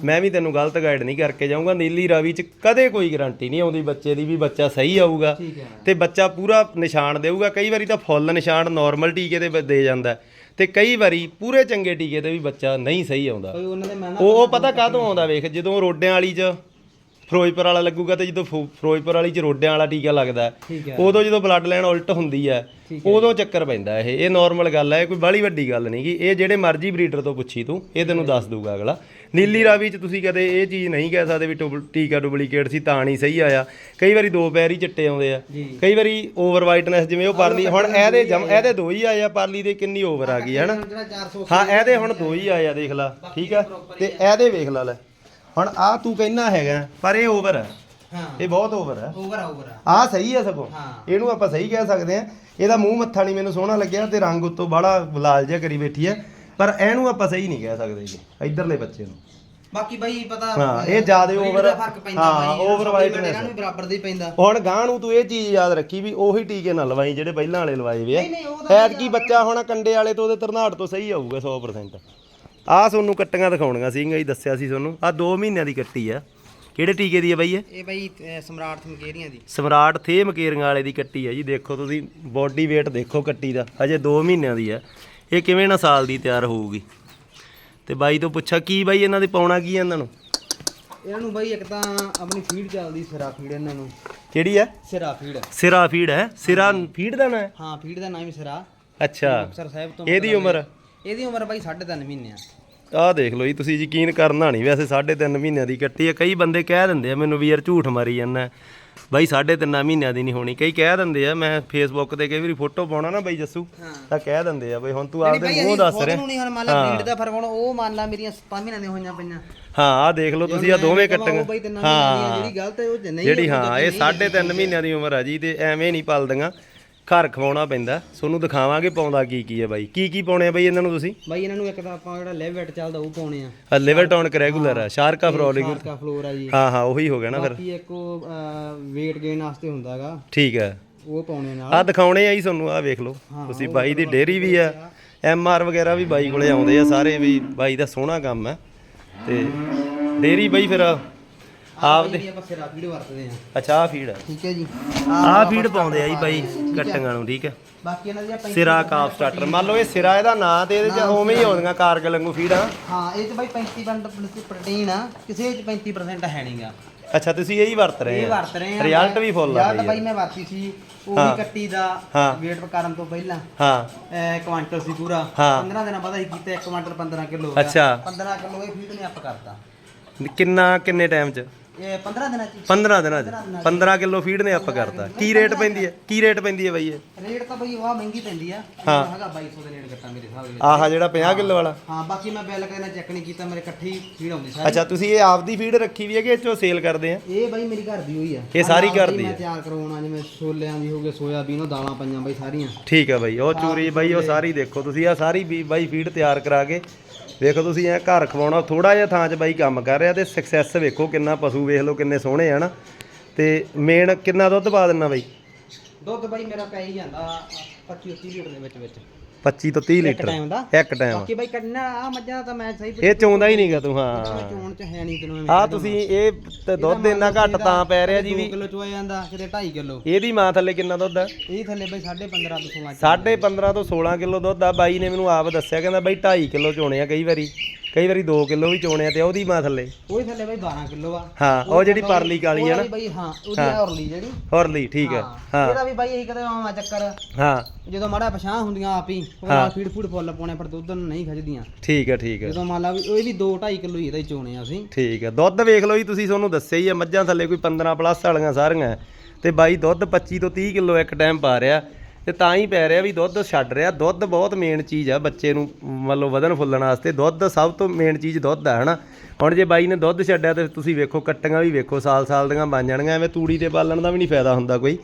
ਮੈਂ ਵੀ ਤੈਨੂੰ ਗਲਤ ਗਾਈਡ ਨਹੀਂ ਕਰਕੇ ਜਾਊਂਗਾ। ਨੀਲੀ ਰਾਵੀ ਚ ਕਦੇ ਕੋਈ ਗਾਰੰਟੀ ਨਹੀਂ ਆਉਂਦੀ ਬੱਚੇ ਦੀ ਵੀ ਬੱਚਾ ਸਹੀ ਆਊਗਾ। ਠੀਕ ਹੈ। ਤੇ ਬੱਚਾ ਪੂਰਾ ਨਿਸ਼ਾਨ ਦੇਊਗਾ। ਕਈ ਵਾਰੀ ਤਾਂ ਫੁੱਲ ਨਿਸ਼ਾਨ ਨਾਰਮਲ ਟੀਕੇ ਬ- ਦੇ ਜਾਂਦਾ। ਹੈ, ਤੇ ਕਈ ਵਾਰੀ ਪੂਰੇ ਚੰਗੇ ਟੀਕੇ ਤੇ ਵੀ ਬੱਚਾ ਨਹੀਂ ਸਹੀ ਆਉਂਦਾ। ਕੋਈ ਉਹਨਾਂ ਦੇ ਮੈਂ ਨਾ ਉਹ ਉਹ ਪਤਾ ਕਾਹਤੋਂ ਆਉਂਦਾ ਵੇਖ ਜਦੋਂ ਰੋਡਿਆਂ ਵਾਲੀ ਚ ਫਿਰੋਜ਼ਪੁਰ ਵਾਲਾ ਲੱਗੂਗਾ ਤੇ ਜਦੋਂ ਫਿ- ਫਿਰੋਜ਼ਪੁਰ ਵਾਲੀ ਚ ਰੋਡਿਆਂ ਵਾਲਾ ਟੀਕਾ ਲੱਗਦਾ ਹੈ, ਠੀਕ ਹੈ। ਉਦੋਂ ਜਦੋਂ ਬਲੱਡ ਲਾਈਨ ਉਲਟ ਹੁੰਦੀ ਹੈ ਉਦੋਂ ਚੱਕਰ ਪੈਂਦਾ ਇਹ। ਇਹ ਨਾਰਮਲ ਗੱਲ ਹੈ ਇਹ ਕੋਈ ਬਾਹਲੀ ਵੱਡੀ ਗੱਲ ਨਹੀਂ ਗੀ। ਇਹ ਜਿਹੜੇ ਮਰਜ਼ੀ ਬਰੀਡਰ ਤੋਂ ਪੁੱਛੀ ਤੂੰ ਇਹ ਤੈਨੂੰ ਦੱਸ ਦੂਗਾ ਅਗਲਾ। ਨੀਲੀ ਰਾਵੀ ਚ ਤੁਸੀਂ ਕਦੇ ਇਹ ਚੀਜ਼ ਨਹੀਂ ਕਹਿ ਸਕਦੇ ਵੀ ਟੁਬ- ਟੀਕਾ ਡੁਪਲੀਕੇਟ ਸੀ ਤਾਂ ਨਹੀਂ ਸਹੀ ਆਇਆ। ਕਈ ਵਾਰੀ ਦੋ ਪੈਰ ਹੀ ਚਿੱਟੇ ਆਉਂਦੇ ਆ। ਕਈ ਵਾਰੀ ਓਵਰ ਵਾਈਟਨੈਸ ਜਿਵੇਂ ਉਹ ਪਰਲੀ ਹੁਣ ਇਹਦੇ ਜਮ ਇਹਦੇ ਦੋ ਹੀ ਆਏ ਆ ਪਰਲੀ ਦੇ ਕਿੰਨੀ ਓਵਰ ਆ ਗਈ ਹੈ ਨਾ ਜਿਹੜਾ 400 ਹਾਂ ਇਹਦੇ ਹੁਣ ਦੋ ਹੀ ਆਏ ਆ ਦੇਖ ਲੈ। ਠੀਕ ਆ? ਤੇ ਇਹਦੇ ਵੇਖ ਲੈ ਲੈ। ਹੁਣ ਆ ਤੂੰ ਕਹਿਣਾ ਹੈਗਾ ਪਰ ਇਹ ਓਵਰ ਹੈ ਹਾਂ। ਇਹ ਬਹੁਤ ਓਵਰ ਹੈ ਓਵਰ ਆ ਓਵਰ ਆ। ਆ ਸਹੀ ਹੈ ਸਗੋਂ। ਹਾਂ। ਇਹਨੂੰ ਆਪਾਂ ਸਹੀ ਕਹਿ ਸਕਦੇ ਆ। ਇਹਦਾ ਮੂੰਹ ਮੱਥਾ ਨਹੀਂ ਮੈਨੂੰ ਸੋਹਣਾ ਲੱਗਿਆ ਤੇ ਰੰਗ ਉੱਤੋਂ ਬੜਾ ਲਾਲ ਜਿਹਾ ਕਰੀ ਬੈਠੀ ਹੈ ਪਰ ਇਹਨੂੰ ਆਪਾਂ ਸਹੀ ਨਹੀਂ ਕਹਿ ਸਕਦੇ ਜੀ ਇਧਰਲੇ ਬੱਚੇ ਨੂੰ। ਬਾਕੀ ਬਾਈ ਪਤਾ ਹਾਂ, ਇਹ ਜ਼ਿਆਦੇ breed over- ਦਾ ਫ਼ਰਕ ਪੈਂਦਾ ਹਾਂ, ਬਾਈ, over whiteness। ਇਹਨਾਂ ਨੂੰ ਵੀ ਬਰਾਬਰ ਦਾ ਹੀ ਪੈਂਦਾ। ਹੁਣ ਗਾਂ ਨੂੰ ਤੂੰ ਇਹ ਚੀਜ਼ ਯਾਦ ਰੱਖੀ ਵੀ ਉਹੀ ਟੀਕੇ ਨਾ ਲਵਾਈ ਜਿਹੜੇ ਪਹਿਲਾਂ ਵਾਲੇ ਲਵਾਏ ਵੇ ਨਹੀਂ, ਨਹੀਂ, ਉਹ ਤਾਂ ਆ ਐਤਕੀ ਬੱਚਾ ਹੋਣਾ ਕੰਡੇ ਵਾਲੇ ਤੋਂ ਉਹਦੇ ਤਰਨਾੜ ਤੋਂ ਸਹੀ ਆਊਗਾ 100% ਆਹ ਤੁਹਾਨੂੰ ਕੱਟੀਆਂ ਦਿਖਾਉਣੀਆਂ ਸੀਗਾ ਜੀ ਦੱਸਿਆ ਸੀ ਤੁਹਾਨੂੰ ਆਹ 2 ਮਹੀਨਿਆਂ ਦੀ ਕੱਟੀ ਆ। ਕਿਹੜੇ ਟੀਕੇ ਦੀ ਆ ਬਾਈ ਇਹ? ਇਹ ਬਾਈ ਅਹ, ਸਮਰਾਟ ਥਮਕੇਰੀਆਂ ਦੀ। ਸਮਰਾਟ ਥੇ ਮਕੇਰੀਆਂ ਵਾਲੇ ਦੀ ਕੱਟੀ ਆ ਜੀ। ਦੇਖੋ ਤੁਸੀਂ ਬੋਡੀ weight ਦੇਖੋ ਕੱਟੀ ਦਾ। ਹਜੇ 2 ਮਹੀਨਿਆਂ ਦੀ ਆ। ਇਹ ਕਿਵੇਂ ਨਾ ਸਾਲ ਦੀ ਤਿਆਰ ਹੋਊਗੀ। ਤੇ ਬਾਈ ਤੋਂ ਪੁੱਛਾ ਕੀ ਬਾਈ ਇਹਨਾਂ ਦੇ ਪਾਉਣਾ ਕੀ ਆ ਇਹਨਾਂ ਨੂੰ? ਇਹਨਾਂ ਨੂੰ ਬਾਈ ਇੱਕ ਤਾਂ ਆਪਣੀ ਫੀਡ ਚੱਲਦੀ ਸਿਰਾ ਫੀਡ ਇਹਨਾਂ ਨੂੰ। ਕਿਹੜੀ ਆ? ਸਿਰਾ ਫੀਡ ਸਿਰਾ ਫੀਡ ਹੈ। ਸਿਰਾ ਫੀਡ ਦਾ ਨਾ ਹੈ? ਹਾਂ ਫੀਡ ਦਾ ਨਾਮ ਹੀ ਸਿਰਾ। ਅੱਛਾ। ਮੁਕਤਸਰ ਸਾਹਿਬ ਤੋਂ ਇਹਦੀ ਉਮਰ? ਇਹਦੀ ਉਮਰ ਬਾਈ 3.5 ਮਹੀਨੇ ਆ। ਆਹ ਦੇਖ ਲਓ ਜੀ ਤੁਸੀਂ ਯਕੀਨ ਕਰਨਾ ਨਹੀਂ ਵੈਸੇ 3.5 ਮਹੀਨਿਆਂ ਦੀ ਕੱਟੀ ਹੈ ਕਈ ਬੰਦੇ ਕਹਿ ਦਿੰਦੇ ਆ ਮੈਨੂੰ ਵੀ ਯਾਰ ਝੂਠ ਮਾਰੀ ਜਾਂਦਾ ਬਾਈ 3.5 ਮਹੀਨਿਆਂ ਦੀ ਨਹੀਂ ਹੋਣੀ। ਕਈ ਕਹਿ ਦਿੰਦੇ ਆ ਮੈਂ ਫੇਸਬੁੱਕ ਤੇ ਕਈ ਵਾਰੀ ਫੋਟੋ ਪਾਉਣਾ ਨਾ ਬਾਈ ਜੱਸੂ। ਤਾਂ ਕਹਿ ਦਿੰਦੇ ਆ ਬਈ ਹੁਣ ਤੂੰ ਆਪਦੇ ਮੂੰਹ ਦੱਸ ਰਿਹਾ ਨਹੀਂ ਹੁਣ ਮੰਨ ਲਾ ਬਰੀਡ ਦਾ ਫ਼ਰਕ ਹੁਣ ਉਹ ਮੰਨ ਲਾ ਮੇਰੀਆਂ 5 ਮਹੀਨਿਆਂ ਦੀਆਂ ਹੋਈਆਂ ਪਈਆਂ। ਹਾਂ ਆਹ ਦੇਖ ਲਓ ਤੁਸੀਂ ਆ ਦੋਵੇਂ ਕੱਟੀਆਂ। ਹਾਂ ਜਿਹੜੀ ਗਲਤ ਹੈ ਉਹ ਨਹੀਂ ਜਿਹੜੀ ਹਾਂ ਇਹ 3.5 ਮਹੀਨਿਆਂ ਦੀ ਉਮਰ ਆ ਜੀ ਤੇ ਐਵੇਂ ਨਹੀਂ ਪਲਦੀਆਂ। ਘਰ ਖਵਾਉਣਾ ਪੈਂਦਾ। ਤੁਹਾਨੂੰ ਦਿਖਾਵਾਂਗੇ ਪਾਉਂਦਾ ਕੀ ਕੀ ਹੈ ਬਾਈ। ਕੀ ਕੀ ਪਾਉਣੇ ਆ ਬਾਈ ਇਹਨਾਂ ਨੂੰ ਤੁਸੀਂ? ਬਾਈ ਇਹਨਾਂ ਨੂੰ ਇੱਕ ਤਾਂ ਆਪਾਂ ਜਿਹੜਾ ਲੈਵ ਵੇਟ ਚੱਲਦਾ ਉਹ ਪਾਉਣੇ ਆ। ਲਿਵਰ ਟੌਨਿਕ ਰੈਗੂਲਰ ਆ ਸ਼ਾਰਕਾ ਫਰੋਲਿੰਗ ਸਾਰਕਾ ਫਲੋਰ ਆ ਜੀ। ਹਾਂ ਹਾਂ ਉਹੀ ਹੋ ਗਿਆ ਨਾ ਫਿਰ। ਬਾਕੀ ਇੱਕ ਉਹ weight gain ਵਾਸਤੇ ਹੁੰਦਾਗਾ ਠੀਕ ਹੈ। ਉਹ ਪਾਉਣੇ ਨਾਲ। ਆ ਦਿਖਾਉਣੇ ਆ ਜੀ ਤੁਹਾਨੂੰ ਆ ਵੇਖ ਲਓ। ਤੁਸੀਂ ਬਾਈ ਦੀ ਡੇਰੀ ਵੀ ਆ ਐਮ ਆਰ ਵਗੈਰਾ ਵੀ ਬਾਈ ਕੋਲੇ ਆਉਂਦੇ ਆ ਸਾਰੇ ਵੀ ਬਾਈ ਦਾ ਸੋਹਣਾ ਕੰਮ ਹੈ ਤੇ ਡੇਰੀ ਬਾਈ ਫਿਰ ਆਪ ਦੇ ਜਿਹੜੀ ਆਪਾਂ ਸਿਰਾ ਫੀਡ ਵਰਤਦੇ ਆ ਅੱਛਾ ਆ। ਫੀਡ ਠੀਕ ਹੈ ਜੀ। ਆ ਫੀਡ ਪਾਉਂਦੇ ਆ ਜੀ ਬਾਈ ਕੱਟੀਆਂ ਨੂੰ ਠੀਕ ਹੈ। ਬਾਕੀ ਇਹਨਾਂ ਦੀਆਂ ਸਿਰਾ ਕਾਫ ਸਟਾਰਟਰ ਮੰਨ ਲਓ ਇਹ ਸਿਰਾ ਇਹਦਾ ਨਾਂ ਤੇ ਇਹਦੇ ਚ ਉਵੇਂ ਹੀ ਆਉਂਦੀਆਂ ਕਾਰਗਲ ਵਾਂਗੂ ਫੀਡਾਂ ਹਾਂ ਇਹ ਚ ਬਾਈ 35% ਪ੍ਰੋਟੀਨ ਆ ਕਿਸੇ ਚ 35% ਹੈ ਨਹੀਂਗਾ ਅੱਛਾ ਤੁਸੀਂ ਇਹੀ ਵਰਤ ਰਹੇ ਇਹ ਵਰਤ ਰਹੇ ਆ ਰਿਜ਼ਲਟ ਵੀ ਫੁੱਲ ਆ ਬਾਈ ਬਾਈ ਮੈਂ ਵਰਤੀ ਸੀ ਉਹ। ਵੀ ਕੱਟੀ ਦਾ weight ਕਰਨ ਤੋਂ ਪਹਿਲਾਂ। ਹਾਂ। ਇਹ ਕੁਆਂਟਲ ਸੀ ਪੂਰਾ। ਹਾਂ। 15 ਦਿਨਾਂ ਬਾਅਦ ਅਸੀਂ ਕੀਤਾ 1 ਕੁਆਂਟਲ 15 ਕਿਲੋ ਅੱਛਾ। 15 ਕਿਲੋ ਇਹ ਫੀਡ ਨੇ ਅਪ ਕਰਤਾ। ਕਿੰਨਾ ਕਿੰਨੇ ਟਾਈਮ ਚ? ਇਹ 15 ਦਿਨਾਂ ਚ 15 ਦਿਨਾਂ ਚ। 15 ਕਿਲੋ ਫੀਡ ਨੇ ਅੱਪ ਕਰਤਾ। ਕੀ ਰੇਟ ਪੈਂਦੀ ਹੈ? ਕੀ ਰੇਟ ਪੈਂਦੀ ਹੈ ਬਾਈ ਇਹ? ਰੇਟ ਤਾਂ ਬਈ ਵਾਹ ਮਹਿੰਗੀ ਪੈਂਦੀ ਆ। ਹਾਂ। ਹੈਗਾ 2200 ਦੇ ਨੇੜੇ ਕੱਟਾ ਮੇਰੇ ਹਿਸਾਬ ਨਾਲ ਆਹ ਜਿਹੜਾ 50 ਕਿਲੋ ਵਾਲਾ। ਹਾਂ ਬਾਕੀ ਮੈਂ ਬਿੱਲ ਕਹਿੰਦਾ ਚੈੱਕ ਨਹੀਂ ਕੀਤਾ ਮੇਰੇ ਇਕੱਠੀ ਫੀਡ ਆਉਂਦੀ ਸਾਰੀ। ਅੱਛਾ ਤੁਸੀਂ ਇਹ ਆਪਦੀ ਫੀਡ ਰੱਖੀ ਵੀ ਹੈ ਕਿ ਇਹ ਚੋਂ ਸੇਲ ਕਰਦੇ ਆ? ਇਹ ਬਾਈ ਮੇਰੀ ਘਰ ਦੀ ਹੋਈ ਆ। ਇਹ ਸਾਰੀ ਘਰ ਦੀ ਮੈਂ ਆ। ਤਿਆਰ ਕਰਵਾਉਣਾ ਜਿਵੇਂ ਛੋਲਿਆਂ ਦੀ ਹੋ ਗਈ ਸੋਇਆਬੀਨ ਉਹ ਦਾਲਾਂ ਪਈਆਂ ਬਾਈ ਸਾਰੀਆਂ। ਠੀਕ ਹੈ ਬਾਈ ਉਹ ਚੂਰੀ ਬਾਈ ਉਹ ਸਾਰੀ ਦੇਖੋ। ਤੁਸੀਂ ਆ ਸਾਰੀ ਬਾਈ ਫੀਡ ਤਿਆਰ ਕਰਾ ਕੇ ਵੇਖੋ ਤੁਸੀਂ ਇਹ ਘਰ ਖਵਾਉਣਾ ਥੋੜਾ ਜਿਹਾ ਥਾਂ 'ਚ ਬਾਈ ਕੰਮ ਕਰ ਰਿਹਾ ਤੇ ਸਕਸੈਸ ਵੇਖੋ ਕਿੰਨਾ ਪਸ਼ੂ ਵੇਖ ਲਓ, ਕਿੰਨੇ ਸੋਹਣੇ ਆ ਨਾ। ਤੇ ਮੇਨ ਕਿੰਨਾ ਦੁੱਧ ਪਾ ਦਿੰਨਾ ਬਾਈ? ਦੁੱਧ ਬਾਈ ਮੇਰਾ ਪੈ ਹੀ ਜਾਂਦਾ 25 30 ਲੀਟਰ ਦੇ ਵਿੱਚ ਵਿੱਚ 25 ਤੋਂ 30 ਲੀਟਰ। ਟਾਈਮ ਦਾ। ਇੱਕ ਟਾਈਮ ਬਾਕੀ ਬਾਈ ਕੱਢਣਾ ਆ ਮੱਝਾਂ ਤਾਂ ਮੈਂ ਸਹੀ ਇਹ ਚੋਂਦਾ ਹੀ ਨਹੀਂਗਾ ਤੂੰ ਹਾਂ। ਚੋਣ ਚ ਹੈ ਨਹੀਂ ਤੈਨੂੰ ਆ ਤੁਸੀਂ ਇਹ ਤੇ ਦੁੱਧ ਇੰਨਾ ਘੱਟ ਤਾਂ ਪੈ ਰਿਹਾ ਜੀ ਵੀ। ਕਿਲੋ ਚੋਇਆ ਜਾਂਦਾ ਕਿਤੇ 2.5 ਕਿਲੋ। ਇਹਦੀ ਮਾਂ ਥੱਲੇ ਕਿੰਨਾ ਦੁੱਧ ਹੈ ਇਹ ਥੱਲੇ ਬਾਈ 15.5 ਤੋਂ 16 ਸਾਢੇ 15 ਤੋਂ 16 ਕਿਲੋ ਦੁੱਧ ਆ। ਬਾਈ ਨੇ ਮੈਨੂੰ ਆਪ ਦੱਸਿਆ ਕਹਿੰਦਾ ਬਾਈ 2.5 ਕਿਲੋ ਚੋਣੇ ਆ ਕਈ ਵਾਰੀ। ਕਈ ਵਾਰੀ 2 ਕਿਲੋ ਵੀ ਚੋਣੇ ਆ ਤੇ ਉਹਦੀ ਮਾਂ ਥੱਲੇ। ਉਹ ਥੱਲੇ ਬਾਈ 12 ਕਿਲੋ ਆ। ਹਾਂ ਉਹ ਜਿਹੜੀ ਪਰਲੀ ਕਾਲੀ ਆ ਉਹਦਾ ਨਾ। ਬਾਈ ਹਾਂ ਉਹਦੀ ਔਰਲੀ ਜਿਹੜੀ। ਹੌਰਲੀ ਠੀਕ ਹੈ ਹਾਂ। ਇਹਦਾ ਵੀ ਬਾਈ ਇਹੀ ਕਦੇ ਆਵਾਂ ਚੱਕਰ। ਹਾਂ। ਜਦੋਂ ਮਾੜਾ ਪਛਾਹ ਹੁੰਦੀਆਂ ਆਪ ਹੀ। ਉਹ ਨਾਲ ਫੀਡ ਫੂਡ ਫੁੱਲ ਪਾਉਣੇ ਪਰ ਦੁੱਧ ਨੂੰ ਨਹੀਂ ਖਜਦੀਆਂ ਠੀਕ ਹੈ ਠੀਕ ਹੈ ਜਦੋਂ ਮੰਨ ਲਾ ਵੀ ਉਹ ਵੀ 2 2.5 ਕਿਲੋ ਹੀ ਇਹਦਾ ਹੀ ਚੋਣੇ ਆ ਅਸੀਂ। ਠੀਕ ਹੈ ਦੁੱਧ ਵੇਖ ਲਓ ਜੀ ਤੁਸੀਂ ਤੁਹਾਨੂੰ ਦੱਸਿਆ ਹੀ ਆ ਮੱਝਾਂ ਥੱਲੇ ਕੋਈ 15 ਪਲੱਸ ਵਾਲੀਆਂ ਸਾਰੀਆਂ। ਤੇ ਬਾਈ ਦੁੱਧ 25 ਤੋਂ 30 ਕਿਲੋ ਇੱਕ ਟਾਈਮ ਪਾ ਰਿਹਾ। ਤੇ ਤਾਂ ਹੀ ਪੈ ਰਿਹਾ ਵੀ ਦੁੱਧ ਛੱਡ ਰਿਹਾ। ਦੁੱਧ ਬਹੁਤ ਮੇਨ ਚੀਜ਼ ਆ ਬੱਚੇ ਨੂੰ ਮੰਨ ਲਓ ਵਧਣ ਫੁੱਲਣ ਵਾਸਤੇ। ਦੁੱਧ ਸਭ ਤੋਂ ਮੇਨ ਚੀਜ਼ ਦੁੱਧ ਆ ਹਨਾ? ਹੁਣ ਜੇ ਬਾਈ ਨੇ ਦੁੱਧ ਛੱਡਿਆ ਤੇ ਤੁਸੀਂ ਵੇਖੋ ਕੱਟੀਆਂ ਵੀ ਵੇਖੋ ਸਾਲ ਸਾਲ ਦੀਆਂ ਬਣ ਜਾਣਗੀਆਂ। ਐਵੇਂ ਤੂੜੀ ਤੇ ਪਾਲਣ ਦਾ ਵੀ ਨਹੀਂ ਫਾਇਦਾ ਹੁੰਦਾ ਕੋਈ।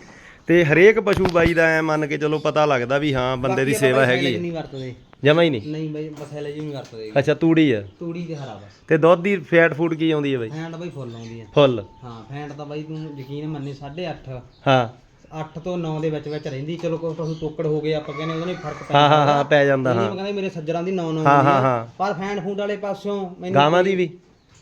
ਤੇ ਹਰੇਕ ਪਸ਼ੂ ਬਾਈ ਦਾ ਐ ਮੰਨ ਕੇ ਚਲੋ ਪਤਾ ਲੱਗਦਾ ਵੀ ਹਾਂ ਬੰਦੇ ਦੀ ਸੇਵਾ ਹੈਗੀ ਹੈ। ਨਹੀਂ ਵਰਤਦੇ। ਜਮਾ ਹੀ ਨਹੀਂ। ਨਹੀਂ ਬਾਈ ਬਥੇਲੇ ਜੀ ਨਹੀਂ ਵਰਤਦੇ ਅੱਛਾ ਤੂੜੀ ਆ। ਤੂੜੀ ਤੇ ਹਰਾ ਬਸ। ਤੇ ਦੁੱਧ ਦੀ ਫੈਟ ਫੂਡ ਕੀ ਆਉਂਦੀ ਹੈ ਬਾਈ? ਫੈਂਟ ਬਾਈ ਫੁੱਲ ਆਉਂਦੀ ਆ ਫੁੱਲ। ਹਾਂ ਫੈਂਟ ਤਾਂ ਬਾਈ ਤੂੰ ਯਕੀਨ ਮੰਨੇ 8.5 ਹਾਂ। 8 ਤੋਂ 9 ਦੇ ਵਿੱਚ ਵਿੱਚ ਰਹਿੰਦੀ ਚਲੋ ਕੋਈ ਤੋਕੜ ਹੋ ਗਏ ਆਪਾਂ ਕਹਿੰਦੇ ਉਹਦਾ ਨਹੀਂ ਫ਼ਰਕ ਪੈ ਹਾਂ ਹਾਂ ਹਾਂ ਪੈ ਜਾਂਦਾ ਹਾਂ। ਕਹਿੰਦੇ ਮੇਰੇ ਸੱਜਰਾਂ ਦੀ 9 9 ਹਾਂ ਹਾਂ ਹਾਂ। ਪਰ ਫੈਂਟ ਫੂਡ ਵਾਲੇ ਪਾਸਿਓਂ ਮੈਨੂੰ ਗਾਵਾਂ ਦੀ ਵੀ?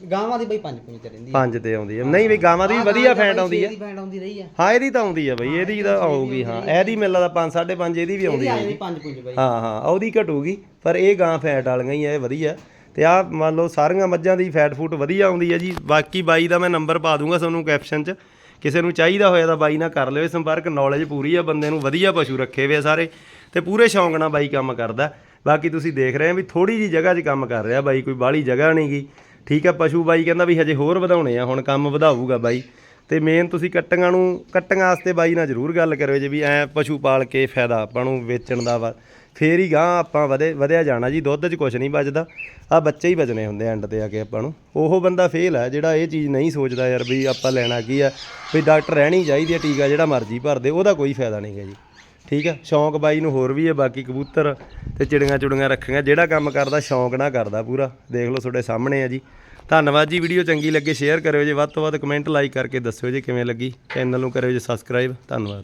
ਗਾਵਾਂ ਦੀ ਬਾਈ 5 5 ਤੇ ਰਹਿੰਦੀ ਪੰਜ ਤੇ ਆਉਂਦੀ ਹੈ ਨਹੀਂ ਵੀ ਗਾਵਾਂ ਦੀ ਵਧੀਆ ਫੈਟ ਆਉਂਦੀ ਹੈ ਇਹਦੀ ਫੈਂਟ ਆਉਂਦੀ ਰਹੀ ਆ। ਹਾਂ ਇਹਦੀ ਤਾਂ ਆਉਂਦੀ ਹੈ ਬਈ ਇਹਦੀ ਤਾਂ ਆਊਗੀ ਹਾਂ। ਇਹਦੀ ਮੈਨੂੰ ਲੱਗਦਾ 5 5.5 ਇਹਦੀ ਵੀ ਆਉਂਦੀ ਇਹਦੀ ਹੈ ਆਈ 5 5 ਬਾਈ। ਹਾਂ ਹਾਂ ਉਹਦੀ ਘਟੂਗੀ ਪਰ ਇਹ ਗਾਂ ਫੈਟ ਵਾਲੀਆਂ ਹੀ ਆ ਇਹ ਵਧੀਆ। ਤੇ ਆ ਮੰਨ ਲਓ ਸਾਰੀਆਂ ਮੱਝਾਂ ਦੀ ਫੈਟ ਫੂਟ ਵਧੀਆ ਆਉਂਦੀ ਹੈ ਜੀ। ਬਾਕੀ ਬਾਈ ਦਾ ਮੈਂ ਨੰਬਰ ਪਾ ਦੂੰਗਾ ਤੁਹਾਨੂੰ ਕੈਪਸ਼ਨ 'ਚ। ਕਿਸੇ ਨੂੰ ਚਾਹੀਦਾ ਹੋਇਆ ਤਾਂ ਬਾਈ ਨਾਲ ਕਰ ਲਿਓ ਸੰਪਰਕ ਨੌਲੇਜ ਪੂਰੀ ਆ, ਬੰਦੇ ਨੂੰ ਵਧੀਆ ਪਸ਼ੂ ਰੱਖੇ ਵੇ ਸਾਰੇ ਤੇ ਪੂਰੇ ਸ਼ੌਂਕ ਨਾਲ ਬਾਈ ਕੰਮ ਕਰਦਾ। ਬਾਕੀ ਤੁਸੀਂ ਦੇਖ ਰਹੇ ਆ ਵੀ ਥੋੜੀ ਜੀ ਜਗ੍ਹਾ 'ਚ ਕੰਮ ਕਰ ਰਿਹਾ ਬਾਈ, ਕੋਈ ਬਾਹਲੀ ਜਗ੍ਹਾ ਨਹੀਂ ਗੀ। ਠੀਕ ਆ, ਪਸ਼ੂ ਬਾਈ ਕਹਿੰਦਾ ਵੀ ਹਜੇ ਹੋਰ ਵਧਾਉਣੇ ਆ, ਹੁਣ ਕੰਮ ਵਧਾਊਗਾ ਬਾਈ। ਤੇ ਮੇਨ ਤੁਸੀਂ ਕੱਟੀਆਂ ਨੂੰ, ਕੱਟੀਆਂ ਵਾਸਤੇ ਬਾਈ ਨਾਲ ਜ਼ਰੂਰ ਗੱਲ ਕਰਿਓ ਜੇ ਵੀ ਐ ਪਸ਼ੂ ਪਾਲ ਕੇ ਫਾਇਦਾ ਆਪਾਂ ਨੂੰ ਵੇਚਣ ਦਾ ਵਾ। ਫੇਰ ਹੀ ਗਾਂ ਆਪਾਂ ਵਧੇ, ਵਧਿਆ ਜਾਣਾ ਜੀ, ਦੁੱਧ 'ਚ ਕੁਝ ਨਹੀਂ ਬਚਦਾ। ਆ ਬੱਚੇ ਹੀ ਬਚਨੇ ਹੁੰਦੇ ਐਂਡ ਤੇ ਆ ਕੇ ਆਪਾਂ ਨੂੰ। ਉਹ ਬੰਦਾ ਫੇਲ ਹੈ ਜਿਹੜਾ ਇਹ ਚੀਜ਼ ਨਹੀਂ ਸੋਚਦਾ ਯਾਰ ਵੀ ਆਪਾਂ ਲੈਣਾ ਕੀ ਆ। ਵੀ ਡਾਕਟਰ ਰਹਿਣੀ ਚਾਹੀਦੀ ਹੈ ਟੀਕਾ ਜਿਹੜਾ ਮਰਜ਼ੀ ਭਰਦੇ ਉਹਦਾ ਕੋਈ ਫਾਇਦਾ ਨਹੀਂ ਹੈ ਜੀ। ਠੀਕ ਹੈ ਸ਼ੌਂਕ ਬਾਈ ਨੂੰ ਹੋਰ ਵੀ ਹੈ ਬਾਕੀ ਕਬੂਤਰ ਤੇ ਚਿੜੀਆਂ ਚੁੜੀਆਂ ਰੱਖੀਆਂ। ਜਿਹੜਾ ਕੰਮ ਕਰਦਾ, ਸ਼ੌਂਕ ਨਾਲ ਕਰਦਾ ਪੂਰਾ। ਦੇਖ ਲਓ ਤੁਹਾਡੇ ਸਾਹਮਣੇ ਆ ਜੀ। ਧੰਨਵਾਦ ਜੀ, ਵੀਡੀਓ ਚੰਗੀ ਲੱਗੇ ਸ਼ੇਅਰ ਕਰਿਓ ਜੇ। ਵੱਧ ਤੋਂ ਵੱਧ ਕਮੈਂਟ ਲਾਈਕ ਕਰਕੇ ਦੱਸਿਓ ਜੇ, ਕਿਵੇਂ ਲੱਗੀ। ਚੈਨਲ ਨੂੰ ਕਰਿਓ ਜੀ ਸਬਸਕ੍ਰਾਈਬ ਧੰਨਵਾਦ।